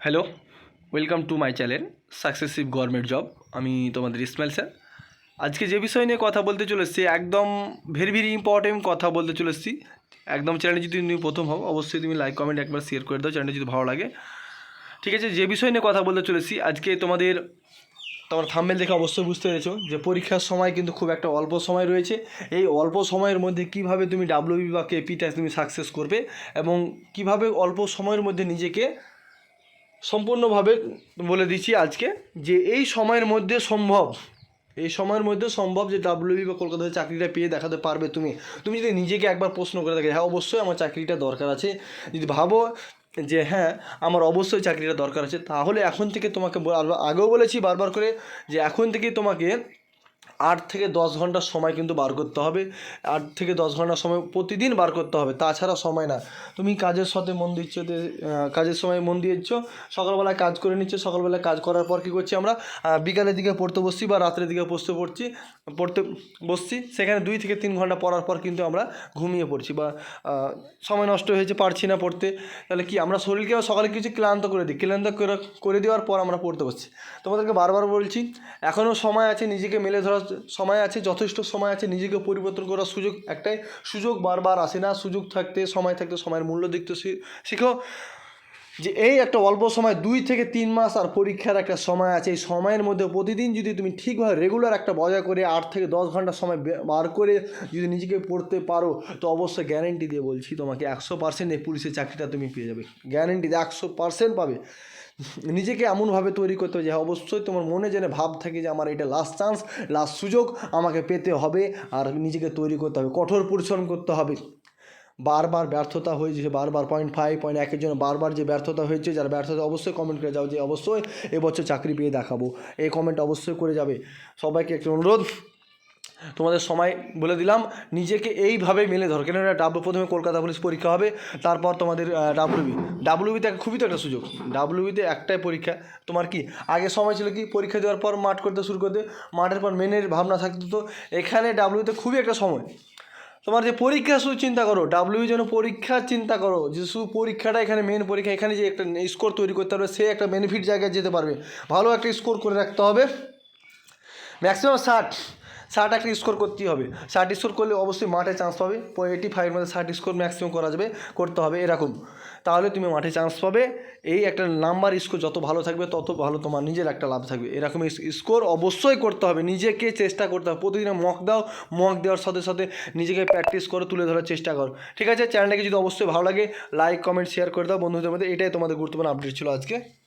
Hello welcome to my channel successive government job আমি তোমাদের Ismail sir. আজকে যে বিষয় নিয়ে কথা বলতে চলে এসেছি, একদম ভেরি ভেরি ইম্পর্টেন্ট কথা বলতে চলে এসেছি। একদম চ্যানেলে যদি তুমি প্রথম হও, অবশ্যই তুমি লাইক কমেন্ট একবার শেয়ার করে দাও চ্যানেলটা যদি ভালো লাগে। ঠিক আছে, যে বিষয় নিয়ে কথা বলতে চলেছি আজকে তোমাদের, তোমার থাম্বেল দেখে অবশ্যই বুঝতে পেরেছ যে পরীক্ষার সময় কিন্তু খুব একটা অল্প সময় রয়েছে। এই অল্প সময়ের মধ্যে কীভাবে তুমি ডাব্লিউবি বা কেপিটা তুমি সাকসেস করবে এবং কীভাবে অল্প সময়ের মধ্যে নিজেকে সম্পূর্ণভাবে বলে দিচ্ছি আজকে যে এই সময়ের মধ্যে সম্ভব, এই সময়ের মধ্যে সম্ভব যে ডাব্লিউবি বা কলকাতায় চাকরিটা পেয়ে দেখাতে পারবে তুমি। তুমি যদি নিজেকে একবার প্রশ্ন করে দেখে হ্যাঁ অবশ্যই আমার চাকরিটা দরকার আছে। যদি ভাবো যে হ্যাঁ আমার অবশ্যই চাকরিটা দরকার আছে, তাহলে এখন থেকে তোমাকে আগেও বলেছি বারবার করে যে এখন থেকে তোমাকে আট থেকে দশ ঘণ্টার সময় কিন্তু বার করতে হবে। আট থেকে দশ ঘণ্টার সময় প্রতিদিন বার করতে হবে, তাছাড়া সময় না। তুমি কাজের সাথে মন দিচ্ছ কাজের সময় মন দিয়েছ সকালবেলায় কাজ করে নিচ্ছ সকালবেলায় কাজ করার পর কী করছি আমরা বিকালের দিকে পড়তে বসছি বা রাত্রের দিকে পড়তে পড়ছি, পড়তে বসছি, সেখানে দুই থেকে তিন ঘণ্টা পড়ার পর কিন্তু আমরা ঘুমিয়ে পড়ছি বা সময় নষ্ট হয়েছে, পারছি না পড়তে। তাহলে কি আমরা শরীরকে সকালে কিছু ক্লান্ত করে দিই, ক্লান্ত করে দেওয়ার পর আমরা পড়তে বসছি। তোমাদেরকে বারবার বলছি এখনও সময় আছে নিজেকে মেলে ধরার সময় আছে, যথেষ্ট সময় আছে, নিজেকে পরিবর্তন করার সুযোগ, একটাই সুযোগ বারবার আসে না। সুযোগ থাকতে, সময় থাকতে, সময়ের মূল্য দেখতে শিখো। যে এই একটা অল্প সময় দুই থেকে তিন মাস আর পরীক্ষার একটা সময় আছে। এই সময়ের মধ্যে প্রতিদিন যদি তুমি ঠিকভাবে রেগুলার একটা বজায় করে আট থেকে দশ ঘণ্টা সময় বার করে যদি নিজেকে পড়তে পারো তো অবশ্যই গ্যারেন্টি দিয়ে বলছি তোমাকে একশো পার্সেন্ট এই পুলিশের চাকরিটা তুমি পেয়ে যাবে। গ্যারেন্টি একশো পার্সেন্ট পাবে। নিজেকে এমনভাবে তৈরি করতে হবে যে হ্যাঁ, অবশ্যই তোমার মনে যেন ভাব থাকে যে আমার এটা লাস্ট চান্স লাস্ট সুযোগ আমাকে পেতে হবে আর নিজেকে তৈরি করতে হবে কঠোর পরিশ্রম করতে হবে। বারবার ব্যর্থতা হয়েছে বারবার পয়েন্ট ফাইভ পয়েন্ট একের জন্য বারবার যে ব্যর্থতা হয়েছে, যারা ব্যর্থতা অবশ্যই কমেন্ট করে যাও যে অবশ্যই এবছর চাকরি পেয়ে দেখাবো। এই কমেন্ট অবশ্যই করে যাবে। সবাইকে একটু অনুরোধ, তোমাদের সময় বলে দিলাম, নিজেকে এইভাবে মেলে ধরো। কেন ডাব্লু প্রথমে কলকাতা পুলিশ পরীক্ষা হবে, তারপর তোমাদের ডাব্লিউবি ডাব্লিউবিতে খুবই তো একটা সুযোগ। ডাব্লিউবিতে একটাই পরীক্ষা। তোমার কি, আগে সময় ছিল কি, পরীক্ষা দেওয়ার পর মাঠ করতে শুরু করতে, মাঠের পর মেনের ভাবনা থাকতো তো, এখানে ডাব্লিউতে খুবই একটা সময়। তোমার যে পরীক্ষা শুধু চিন্তা করো ডাব্লিউ যেন পরীক্ষার চিন্তা করো, যে শুধু পরীক্ষাটা এখানে মেন পরীক্ষা, এখানে যে একটা স্কোর তৈরি করতে হবে সে একটা বেনিফিট জায়গায় যেতে পারবে। ভালো একটা স্কোর করে রাখতে হবে। ম্যাক্সিমাম ষাট। ষাট একটা স্কোর করতেই হবে। ষাট স্কোর করলে অবশ্যই মাঠে চান্স পাবে। এইটি ফাইভের মধ্যে ষাট স্কোর ম্যাক্সিমাম করা যাবে, করতে হবে এরকম। তাহলে তুমি মাঠে চান্স পাবে। এই একটা নাম্বার স্কোর যত ভালো থাকবে, তত ভালো তোমার নিজের একটা লাভ থাকবে। এরকম স্কোর অবশ্যই করতে হবে। নিজেকে চেষ্টা করতে হবে। প্রতিদিন মক দাও মক দেওয়ার সাথে সাথে নিজেকে প্র্যাকটিস করো তুলে ধরার চেষ্টা করো। ঠিক আছে? চ্যানেলটাকে যদি অবশ্যই ভালো লাগে লাইক কমেন্ট শেয়ার করে দাও। বন্ধুদের মধ্যে এটাই তোমাদের গুরুত্বপূর্ণ আপডেট ছিল আজকে।